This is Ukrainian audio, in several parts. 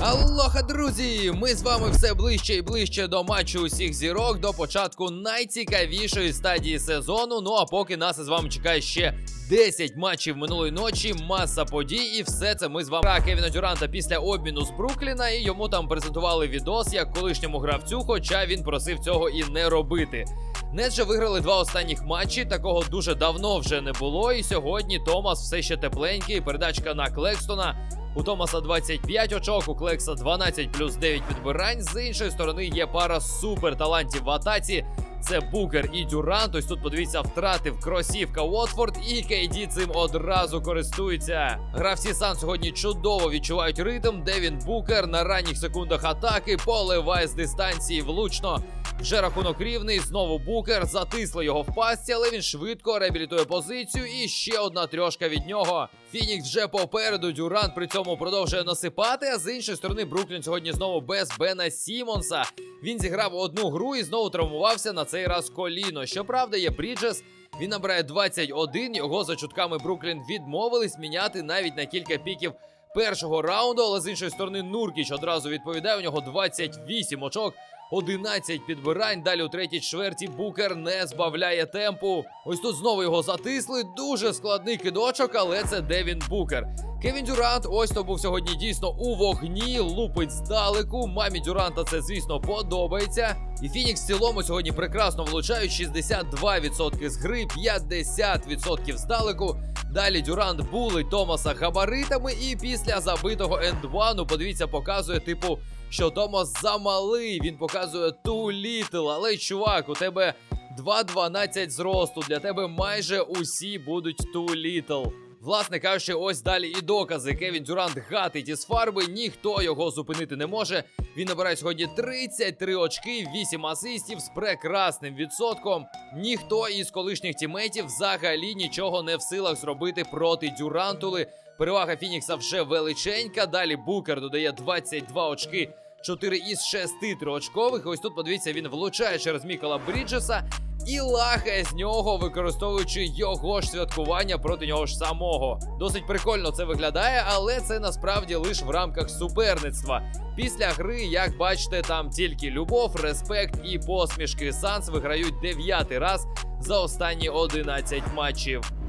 Алоха, друзі! Ми з вами все ближче і ближче до матчу усіх зірок до початку найцікавішої стадії сезону. Ну а поки нас із вами чекає ще 10 матчів минулої ночі, маса подій, і все це ми з вами Кевіна Дюранта після обміну з Брукліна. І йому там презентували відос як колишньому гравцю, хоча він просив цього і не робити. Нets же виграли два останніх матчі. Такого дуже давно вже не було. І сьогодні Томас все ще тепленький. Передачка на Клекстона. У Томаса 25 очок, у Клекса 12 плюс 9 підбирань. З іншої сторони є пара суперталантів в атаці. Це Букер і Дюрант. Ось тут подивіться, втратив кросівка Уотфорд, і Кейді цим одразу користується. Гравці Сан сьогодні чудово відчувають ритм. Девін Букер на ранніх секундах атаки поливає з дистанції влучно. Вже рахунок рівний. Знову Букер затисли його в пастці, але він швидко реабілітує позицію. І ще одна трьошка від нього. Фінікс вже попереду. Дюрант при цьому продовжує насипати. А з іншої сторони, Бруклін сьогодні знову без Бена Сімонса. Він зіграв одну гру і знову травмувався на цей раз коліно. Щоправда, є Бріджес. Він набирає 21. Його за чутками Бруклін відмовились міняти навіть на кілька піків першого раунду. Але з іншої сторони, Нуркіч одразу відповідає. У нього 28 очок. 11 підбирань. Далі у третій чверті Букер не збавляє темпу. Ось тут знову його затисли. Дуже складний кидочок, але це Девін Букер. Кевін Дюрант, ось то був сьогодні дійсно у вогні, лупить здалеку. Мамі Дюранта це, звісно, подобається. І Фінікс в цілому сьогодні прекрасно влучають 62% з гри, 50% здалеку. Далі Дюрант булить Томаса габаритами, і після забитого ендвану, подивіться, показує, типу, що Томас замалий. Він показує too little, але чувак, у тебе 2.12 зросту. Для тебе майже усі будуть too little. Власне кажучи, ось далі і докази. Кевін Дюрант гатить із фарби, ніхто його зупинити не може. Він набирає сьогодні 33 очки, 8 асистів з прекрасним відсотком. Ніхто із колишніх тімейтів взагалі нічого не в силах зробити проти Дюрантули. Перевага Фінікса вже величенька. Далі Букер додає 22 очки. 4 із 6 триочкових. Ось тут подивіться, він влучає через Мікола Бріджеса і лахає з нього, використовуючи його ж святкування проти нього ж самого. Досить прикольно це виглядає, але це насправді лише в рамках суперництва. Після гри, як бачите, там тільки любов, респект і посмішки. Санс виграють дев'ятий раз за останні 11 матчів.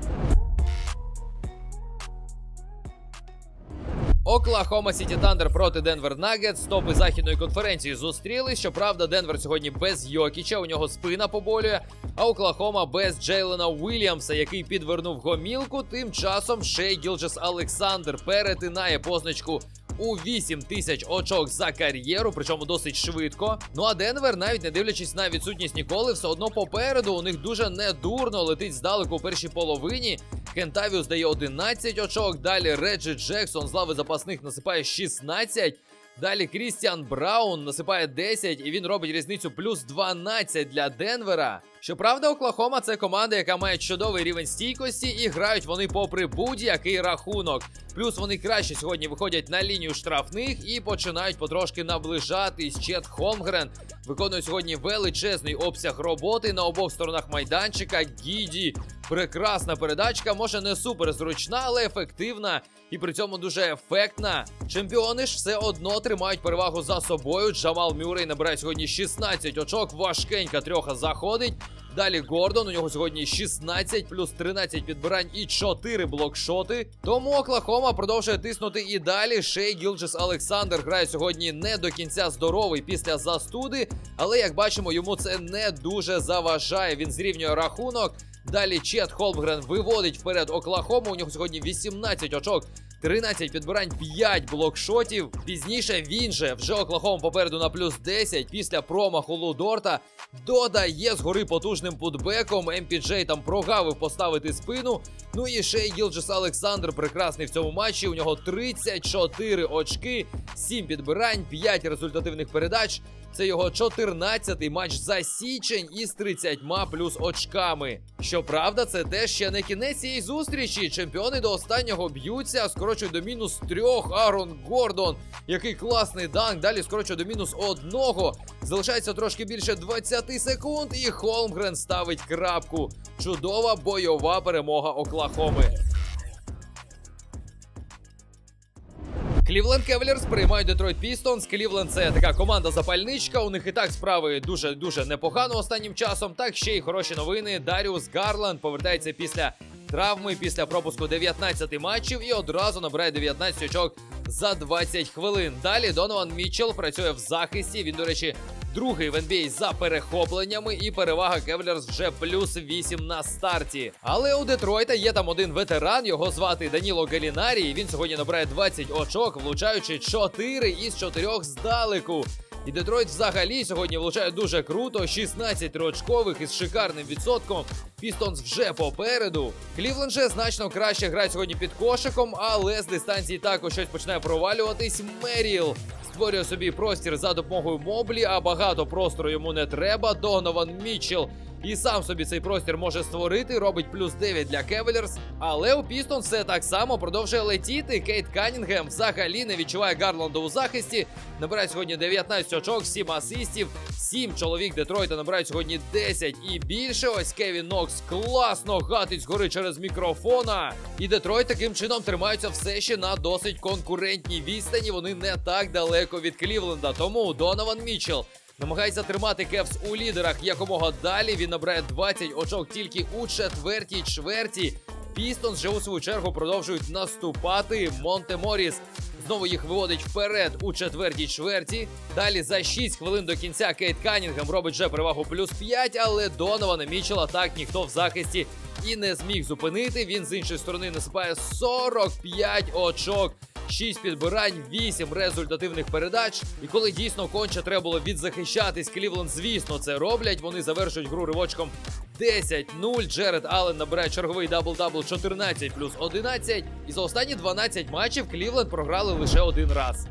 Оклахома Сіті Тандер проти Денвер Нагетс. Топи західної конференції зустрілись. Щоправда, Денвер сьогодні без Йокіча, у нього спина поболює. А Оклахома без Джейлена Уільямса, який підвернув гомілку. Тим часом Шей Гілджес Олександр перетинає позначку у 8 тисяч очок за кар'єру, причому досить швидко. Ну а Денвер, навіть не дивлячись на відсутність ніколи, все одно попереду. У них дуже недурно летить здалеку у першій половині. Кентавіус дає 11 очок. Далі Реджі Джексон з лави запасних насипає 16. Далі Крістіан Браун насипає 10, і він робить різницю плюс 12 для Денвера. Щоправда, Оклахома це команда, яка має чудовий рівень стійкості, і грають вони попри будь-який рахунок. Плюс вони краще сьогодні виходять на лінію штрафних і починають потрошки наближатись. Чет Холмгрен виконує сьогодні величезний обсяг роботи на обох сторонах майданчика. Гіді, прекрасна передачка, може не супер зручна, але ефективна і при цьому дуже ефектна. Чемпіони ж все одно тримають перевагу за собою. Джамал Мюррей набирає сьогодні 16 очок. Важкенька трьоха заходить. Далі Гордон. У нього сьогодні 16 плюс 13 підбирань і 4 блокшоти. Тому Оклахома продовжує тиснути і далі. Шей Гілджес Олександр грає сьогодні не до кінця здоровий після застуди, але як бачимо, йому це не дуже заважає. Він зрівнює рахунок. Далі Чет Холмгрен виводить вперед Оклахому. У нього сьогодні 18 очок. 13 підбирань, 5 блокшотів. Пізніше він же вже оклахом попереду на плюс 10 після промаху Лудорта додає згори потужним путбеком. МПДЖ там прогавив поставити спину. Ну і ще Гілджес Олександр прекрасний в цьому матчі. У нього 34 очки, 7 підбирань, 5 результативних передач. Це його 14-й матч за січень із 30 плюс очками. Щоправда, це теж ще не кінець цієї зустрічі. Чемпіони до останнього б'ються, скорочують до мінус трьох. Арон Гордон, який класний данк. Далі скорочує до мінус одного. Залишається трошки більше 20 секунд, і Холмгрен ставить крапку. Чудова бойова перемога Оклахоми. Клівленд Кевлерс приймають Детройт Пістонс. Клівленд це така команда запальничка. У них і так справи дуже дуже непогано останнім часом. Так ще й хороші новини. Даріус Гарланд повертається після травми, після пропуску 19 матчів і одразу набирає 19 очок за 20 хвилин. Далі Донован Мітчелл працює в захисті. Він, до речі, другий в NBA за перехопленнями, і перевага Кевлерс вже плюс 8 на старті. Але у Детройта є там один ветеран. Його звати Даніло Галінарі. Він сьогодні набирає 20 очок, влучаючи 4 із 4 здалеку. І Детройт взагалі сьогодні влучає дуже круто. 16 триочкових із шикарним відсотком. Пістонс вже попереду. Клівленд же значно краще грає сьогодні під кошиком, але з дистанції також щось починає провалюватись. Меріл створює собі простір за допомогою моблі, а багато простору йому не треба. Донован Мітчелл і сам собі цей простір може створити, робить плюс 9 для Кевелерс. Але у Пістон все так само продовжує летіти. Кейт Канінгем взагалі не відчуває Гарланда у захисті. Набирає сьогодні 19 очок, 7 асистів. 7 чоловік Детройта набирають сьогодні 10 і більше. Ось Кевін Нокс класно гатить згори через мікрофона. І Детройт таким чином тримаються все ще на досить конкурентній відстані. Вони не так далеко від Клівленда. Тому Донован Мітчелл намагається тримати Кевс у лідерах якомога далі. Він набирає 20 очок тільки у четвертій чверті. Пістонс же у свою чергу продовжують наступати. Монте Моріс знову їх виводить вперед у четвертій чверті. Далі за 6 хвилин до кінця Кейт Канінгем робить вже перевагу плюс 5, але Донована Мічела так ніхто в захисті і не зміг зупинити. Він з іншої сторони насипає 45 очок. 6 підбирань, 8 результативних передач. І коли дійсно конче треба було відзахищатись, Клівленд, звісно, це роблять. Вони завершують гру ривочком 10-0. Джеред Аллен набирає черговий дабл-дабл 14 плюс 11. І за останні 12 матчів Клівленд програли лише один раз.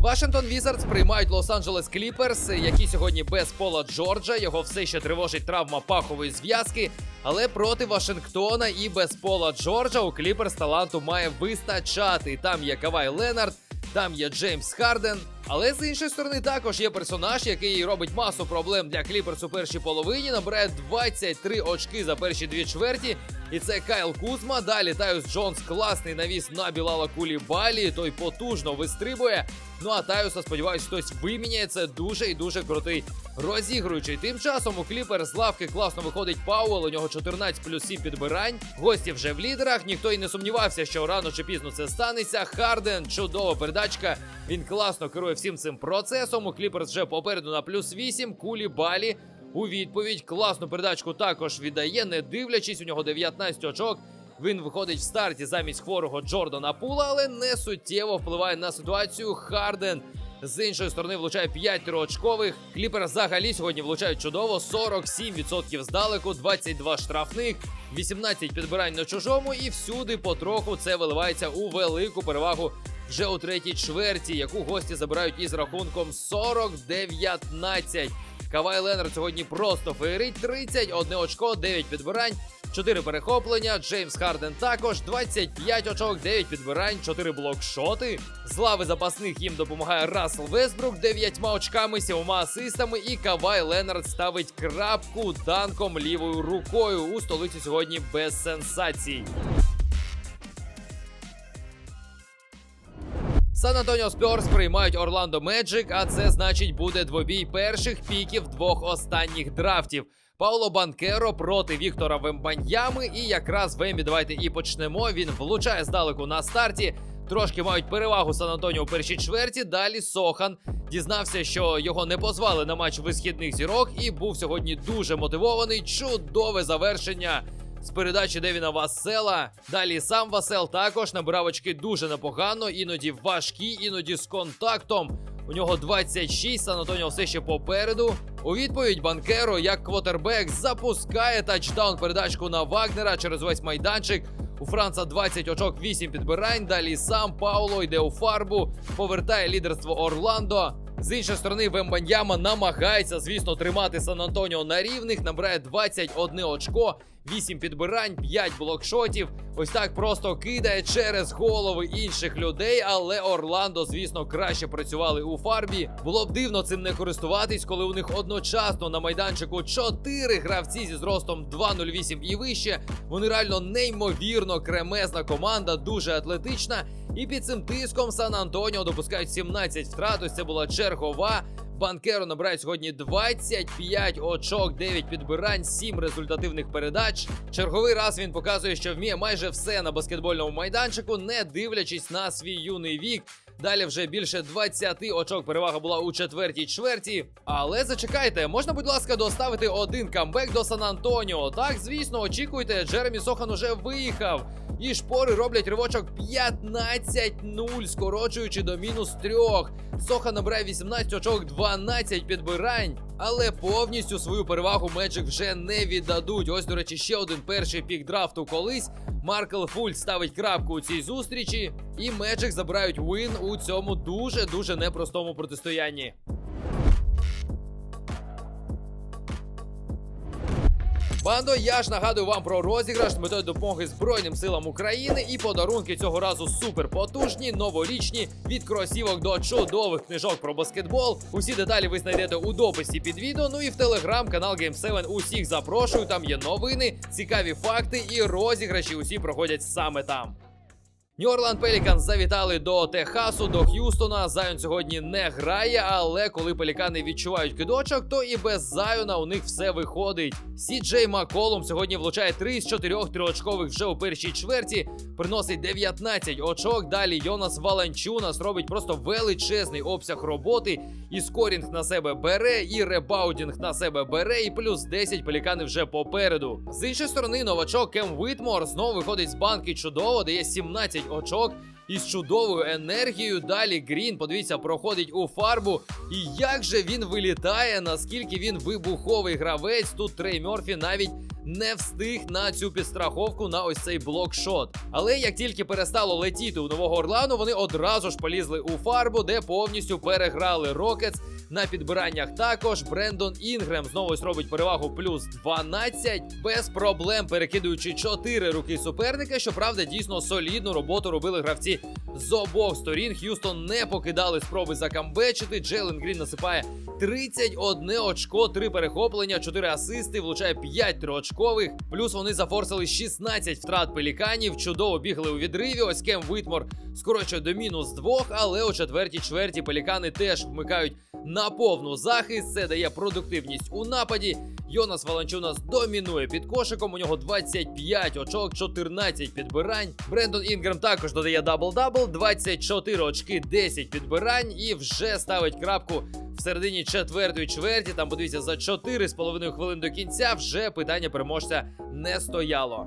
Вашингтон Візардс приймають Лос-Анджелес Кліперс, які сьогодні без Пола Джорджа. Його все ще тривожить травма пахової зв'язки. Але проти Вашингтона і без Пола Джорджа у Кліперс таланту має вистачати. Там є Кавай Ленард, там є Джеймс Харден. Але з іншої сторони також є персонаж, який робить масу проблем для Кліперс у першій половині. Набирає 23 очки за перші дві чверті. І це Кайл Кузма. Далі Тайус Джонс класний навіс на Білала Кулібалі. Той потужно вистрибує. Ну а Таюса, сподіваюсь, хтось виміняє. Це дуже і дуже крутий розігруючий. Тим часом у Кліпер з лавки класно виходить Пауел. У нього 14 плюс 7 підбирань. Гості вже в лідерах. Ніхто й не сумнівався, що рано чи пізно це станеться. Харден, чудова передачка. Він класно керує всім цим процесом. У Кліперс вже попереду на плюс 8. Кулі балі. У відповідь класну передачку також віддає, не дивлячись, у нього 19 очок. Він виходить в старті замість хворого Джордана Пула, але не суттєво впливає на ситуацію. Харден з іншої сторони влучає 5 триочкових. Кліпер взагалі сьогодні влучають чудово. 47% здалеку, 22 штрафних, 18 підбирань на чужому, і всюди потроху це виливається у велику перевагу вже у третій чверті, яку гості забирають із рахунком 40-19. Кавай Ленард сьогодні просто феєрить 31 очко, 9 підбирань, 4 перехоплення. Джеймс Харден також 25 очок, 9 підбирань, 4 блокшоти. З лави запасних їм допомагає Рассел Весбрук 9 очками, 7 асистами. І Кавай Ленард ставить крапку данком лівою рукою у столиці сьогодні без сенсацій. Сан Антоніо Спьорс приймають Орландо Меджик, а це значить буде двобій перших піків двох останніх драфтів. Пауло Банкеро проти Віктора Вембаньями. І якраз Вембі давайте і почнемо. Він влучає здалеку на старті. Трошки мають перевагу Сан Антоніо у першій чверті. Далі Сохан дізнався, що його не позвали на матч висхідних зірок, і був сьогодні дуже мотивований. Чудове завершення з передачі Девіна Васела. Далі сам Васел також набирав очки дуже непогано, іноді важкі, іноді з контактом. У нього 26, Сан Антоніо все ще попереду. У відповідь Банкеро, як квотербек, запускає тачдаун передачку на Вагнера через весь майданчик. У Франца 20 очок, 8 підбирань. Далі сам Пауло йде у фарбу, повертає лідерство Орландо. З іншої сторони, Вембаньяма намагається, звісно, тримати Сан Антоніо на рівних, набирає 21 очко, 8 підбирань, 5 блокшотів. Ось так просто кидає через голови інших людей. Але Орландо, звісно, краще працювали у фарбі. Було б дивно цим не користуватись, коли у них одночасно на майданчику 4 гравці зі зростом 2.08 і вище. Вони реально неймовірно кремезна команда, дуже атлетична. І під цим тиском Сан Антоніо допускають 17 втрат. Ось це була чергова. Банкеро набирає сьогодні 25 очок, 9 підбирань, 7 результативних передач. Черговий раз він показує, що вміє майже все на баскетбольному майданчику, не дивлячись на свій юний вік. Далі вже більше 20 очок перевага була у четвертій чверті. Але зачекайте, можна, будь ласка, доставити один камбек до Сан Антоніо. Так, звісно, очікуйте, Джеремі Сохан уже виїхав. І шпори роблять ривочок 15-0, скорочуючи до мінус 3. Соха набирає 18 очок, 12 підбирань. Але повністю свою перевагу Меджик вже не віддадуть. Ось, до речі, ще один перший пік драфту колись. Маркл Фуль ставить крапку у цій зустрічі, і Меджик забирають вин у цьому дуже дуже непростому протистоянні. Бандо, я ж нагадую вам про розіграш з метою допомоги Збройним силам України і подарунки цього разу супер потужні, новорічні від кросівок до чудових книжок про баскетбол. Усі деталі ви знайдете у дописі під відео. Ну і в телеграм канал Game7 усіх запрошую. Там є новини, цікаві факти і розіграші. Усі проходять саме там. Нью-Орланд Пеліканс завітали до Техасу, до Х'юстона. Зайон сьогодні не грає, але коли пелікани відчувають кидочок, то і без Зайона у них все виходить. Сі Джей Маколум сьогодні влучає 3 з 4 триочкових вже у першій чверті, приносить 19 очок. Далі Йонас Валанчунас робить просто величезний обсяг роботи. І скорінг на себе бере, і ребаудінг на себе бере, і плюс 10 пелікани вже попереду. З іншої сторони, новачок Кем Витмор знову виходить з банки чудово, дає 17 очок. Із чудовою енергією далі Грін, подивіться, проходить у фарбу. І як же він вилітає, наскільки він вибуховий гравець. Тут Трей Мерфі навіть не встиг на цю підстраховку на ось цей блокшот. Але як тільки перестало летіти у нового Орлану, вони одразу ж полізли у фарбу, де повністю переграли Рокетс. На підбираннях також Брендон Інгрем знову робить перевагу плюс 12, без проблем перекидуючи 4 руки суперника. Щоправда, дійсно солідну роботу робили гравці з обох сторін. Х'юстон не покидали спроби закамбечити. Джейлен Грін насипає 31 очко, 3 перехоплення, 4 асисти, влучає 5 триочкових. Плюс вони зафорсили 16 втрат пеліканів. Чудово бігли у відриві. Ось Кем Витмор скорочує до мінус 2, але у четвертій чверті пелікани теж вмикають на повну захист. Це дає продуктивність у нападі. Йонас Валанчунас домінує під кошиком. У нього 25 очок, 14 підбирань. Брендон Інгрем також додає дабл-дабл, 24 очки, 10 підбирань і вже ставить крапку в середині четвертої чверті. Там подивіться за 4,5 хвилин до кінця. Вже питання переможця не стояло.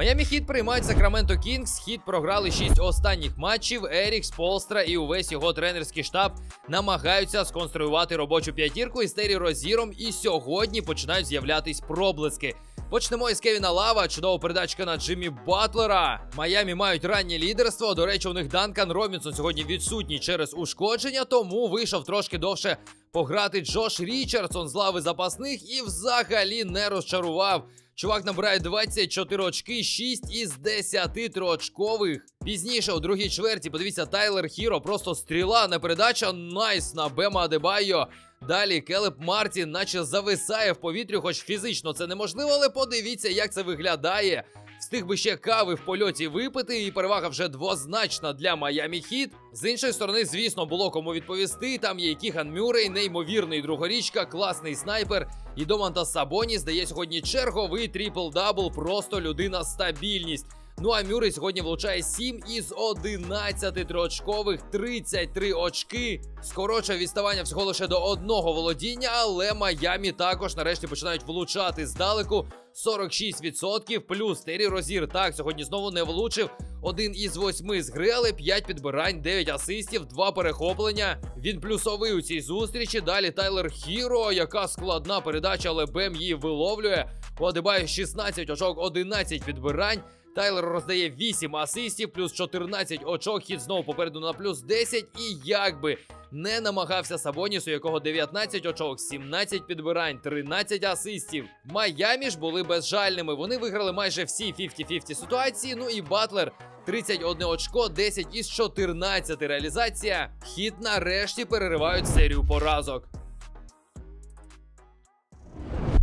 Майамі Хіт приймають Сакраменто Кінгс. Хіт програли 6 останніх матчів. Ерік Сполстра і увесь його тренерський штаб намагаються сконструювати робочу п'ятірку із Террі Розіром. І сьогодні починають з'являтись проблиски. Почнемо із Кевіна Лава. Чудова передачка на Джиммі Батлера. Майамі мають раннє лідерство. До речі, у них Данкан Робінсон сьогодні відсутній через ушкодження, тому вийшов трошки довше пограти Джош Річардсон з лави запасних і взагалі не розчарував. Чувак набирає 24 очки, 6 із 10 триочкових. Пізніше, у другій чверті, подивіться, Тайлер Хіро, просто стріла, не передача. Найс на Бема Адебайо. Далі Келеп Мартін, наче зависає в повітрі, хоч фізично це неможливо, але подивіться, як це виглядає. Встиг би ще кави в польоті випити, і перевага вже двозначна для Майамі Хіт. З іншої сторони, звісно, було кому відповісти. Там є Кіхан Мюррей, неймовірний другорічка, класний снайпер. І Домантас Сабоніс дає сьогодні черговий трипл-дабл, просто людина стабільність. Ну а Мюррей сьогодні влучає 7 із 11 триочкових, 33 очки. Скорочує відставання всього лише до одного володіння, але Майамі також нарешті починають влучати здалеку. 46%, плюс Террі Розір так сьогодні знову не влучив. Один із восьми з гри, але 5 підбирань, 9 асистів, 2 перехоплення. Він плюсовий у цій зустрічі. Далі Тайлер Хіро, яка складна передача, але Бем її виловлює. У Адебаю 16 очок, 11 підбирань. Тайлер роздає 8 асистів, плюс 14 очок. Хід знову попереду на плюс 10. І якби не намагався Сабоніс, у якого 19 очок, 17 підбирань, 13 асистів. Майамі ж були безжальними. Вони виграли майже всі 50-50 ситуації. Ну і Батлер 31 очко, 10 із 14 реалізація. Хід нарешті переривають серію поразок.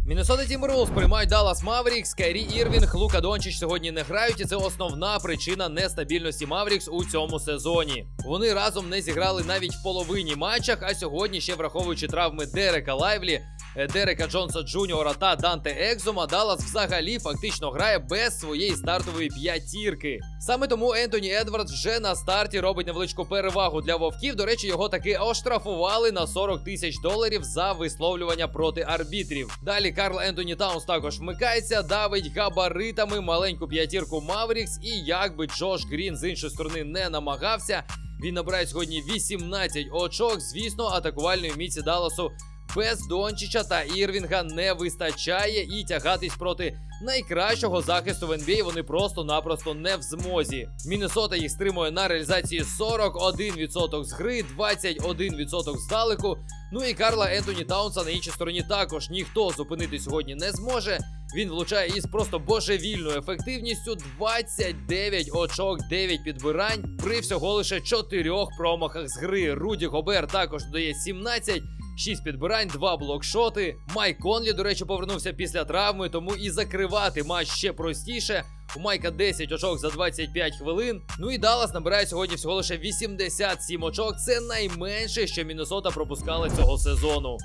Міннесота Тімберлвулфс приймають Даллас Маврікс, Кайрі Ірвінг, Лука Дончич сьогодні не грають, і це основна причина нестабільності Маврікс у цьому сезоні. Вони разом не зіграли навіть в половині матчах, а сьогодні, ще враховуючи травми Дерека Лайвлі, е, Дерека Джонса Джуніора та Данте Екзома, Даллас взагалі фактично грає без своєї стартової п'ятірки. Саме тому Ентоні Едвардс вже на старті робить невеличку перевагу для вовків. До речі, його таки оштрафували на 40 тисяч доларів за висловлювання проти арбітрів. Далі Карл Ентоні Таунс також вмикається, давить габаритами маленьку п'ятірку Маврікс. І якби Джош Грін з іншої сторони не намагався, він набирає сьогодні 18 очок. Звісно, атакувальної міці Далласу без Дончича та Ірвінга не вистачає і тягатись проти найкращого захисту в NBA вони просто-напросто не в змозі. Міннесота їх стримує на реалізації 41% з гри, 21% здалеку. Ну і Карла Ентоні Таунса на іншій стороні також ніхто зупинити сьогодні не зможе. Він влучає із просто божевільною ефективністю 29 очок, 9 підбирань при всього лише 4 промахах з гри. Руді Гобер також додає 17. 6 підбирань, 2 блокшоти. Майк Конлі, до речі, повернувся після травми, тому і закривати матч ще простіше. У Майка 10 очок за 25 хвилин. Ну і Даллас набирає сьогодні всього лише 87 очок. Це найменше, що Міннесота пропускала цього сезону.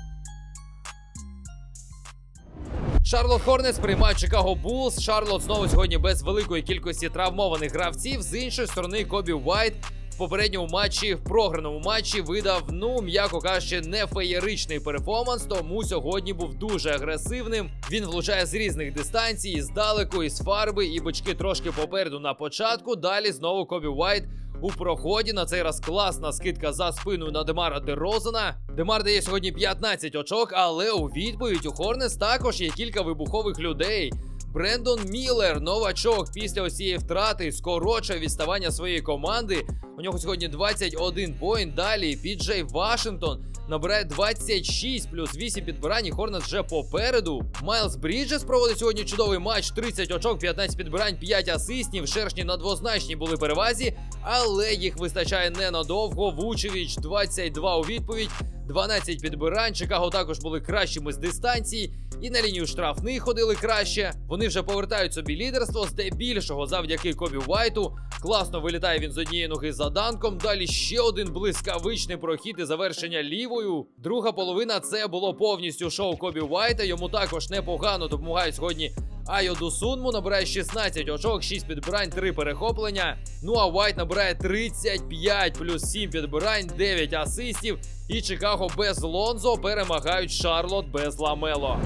Шарлот Хорнес приймає Чикаго Булс. Шарлот знову сьогодні без великої кількості травмованих гравців. З іншої сторони, Кобі Уайт в попередньому матчі, в програному матчі, видав, ну м'яко кажучи, не феєричний перформанс, тому сьогодні був дуже агресивним. Він влучає з різних дистанцій, здалеку, із фарби, і бочки трошки попереду на початку. Далі знову Кобі Уайт у проході. На цей раз класна скидка за спиною на Демара Дерозена. Демар дає сьогодні 15 очок, але у відповідь у Хорнес також є кілька вибухових людей. Брендон Міллер, новачок після ось цієї втрати, скорочує відставання своєї команди. У нього сьогодні 21 поінт. Далі Піджей Вашингтон набирає 26 плюс 8 підбирань. і Хорнет вже попереду. Майлз Бріджес проводить сьогодні чудовий матч. 30 очок, 15 підбирань, 5 асистів. Шершні на двозначній були перевазі, але їх вистачає ненадовго. Вучевіч 22 у відповідь. 12 підбирань. Чикаго також були кращими з дистанції, і на лінію штрафних ходили краще. Вони вже повертають собі лідерство, здебільшого завдяки Кобі Уайту. Класно вилітає він з однієї ноги за данком. Далі ще один блискавичний прохід і завершення лівою. Друга половина це було повністю шоу Кобі Уайта. Йому також непогано допомагають сьогодні. Айо Дусунму набирає 16 очок, 6 підбирань, 3 перехоплення. Ну а Уайт набирає 35 плюс 7 підбирань, 9 асистів. І Чикаго без Лонзо перемагають Шарлот без Ламело.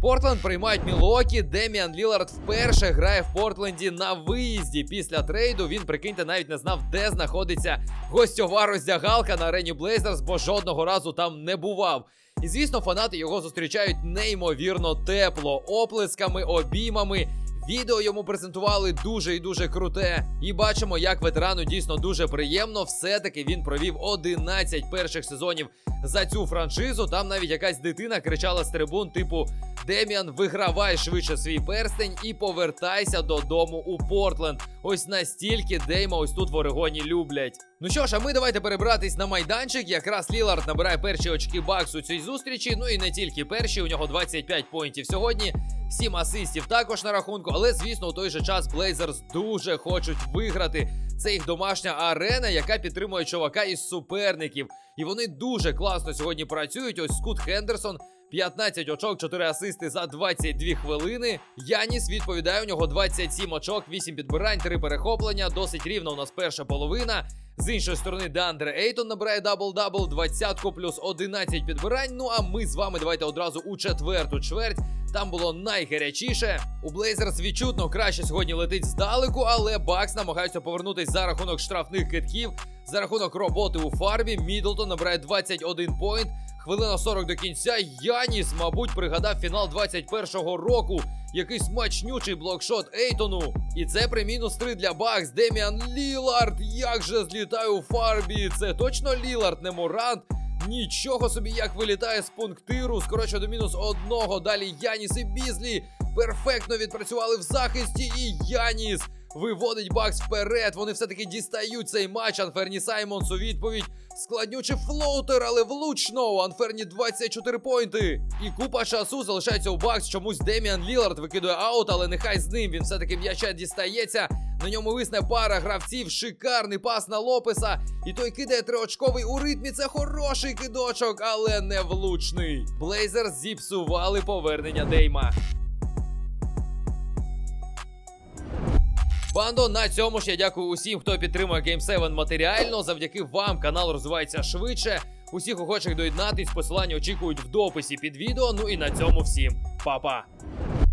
Портленд приймають Мілокі. Деміан Лілард вперше грає в Портленді на виїзді. Після трейду він, прикиньте, навіть не знав, де знаходиться гостьова роздягалка на арені Блейзерс, бо жодного разу там не бував. І звісно, фанати його зустрічають неймовірно тепло, оплесками, обіймами. Відео йому презентували дуже і дуже круте. І бачимо, як ветерану дійсно дуже приємно. Все-таки він провів 11 перших сезонів за цю франшизу. Там навіть якась дитина кричала з трибун, типу: Деміан, вигравай швидше свій перстень і повертайся додому у Портленд. Ось настільки Дейма ось тут в Орегоні люблять. Ну що ж, а ми давайте перебратись на майданчик. Якраз Лілард набирає перші очки бакс у цій зустрічі. Ну і не тільки перші, у нього 25 поінтів сьогодні. 7 асистів також на рахунку, але звісно, у той же час Блейзерс дуже хочуть виграти. Це їх домашня арена, яка підтримує чувака із суперників. І вони дуже класно сьогодні працюють. Ось Скут Хендерсон. 15 очок, 4 асисти за 22 хвилини. Яніс відповідає у нього 27 очок, 8 підбирань, 3 перехоплення. Досить рівно у нас перша половина. З іншої сторони, Деандре Ейтон набирає дабл-дабл, 20 плюс 11 підбирань. Ну а ми з вами давайте одразу у четверту чверть. Там було найгарячіше. У Блейзерс відчутно краще сьогодні летить здалеку, але Бакс намагаються повернутись за рахунок штрафних китків. За рахунок роботи у фарбі Мідлтон набирає 21 поінт. Хвилина 40 до кінця. Яніс, мабуть, пригадав фінал 21-го року. Якийсь смачнючий блокшот Ейтону. І це при мінус 3 для Бакс. Деміан Лілард. Як же злітає у фарбі? Це точно Лілард, не Морант. Нічого собі, як вилітає з пунктиру. Скорочує до мінус одного. Далі Яніс і Бізлі перфектно відпрацювали в захисті. І Яніс виводить Бакс вперед. Вони все-таки дістають цей матч. Анферні Саймонс у відповідь. Складнючий флоутер, але влучно. У Анферні 24 поінти. І купа часу залишається у Бакс. Чомусь Деміан Лілард викидує аут, але нехай з ним. Він все-таки м'яча дістається. На ньому висне пара гравців. Шикарний пас на Лопеса. І той кидає триочковий у ритмі. Це хороший кидочок, але не влучний. Блейзер зіпсували повернення Дейма. Бандо, на цьому ж я дякую усім, хто підтримує Game 7 матеріально. Завдяки вам канал розвивається швидше. Усіх охочих доєднатись, посилання очікують в дописі під відео. Ну і на цьому всім па-па.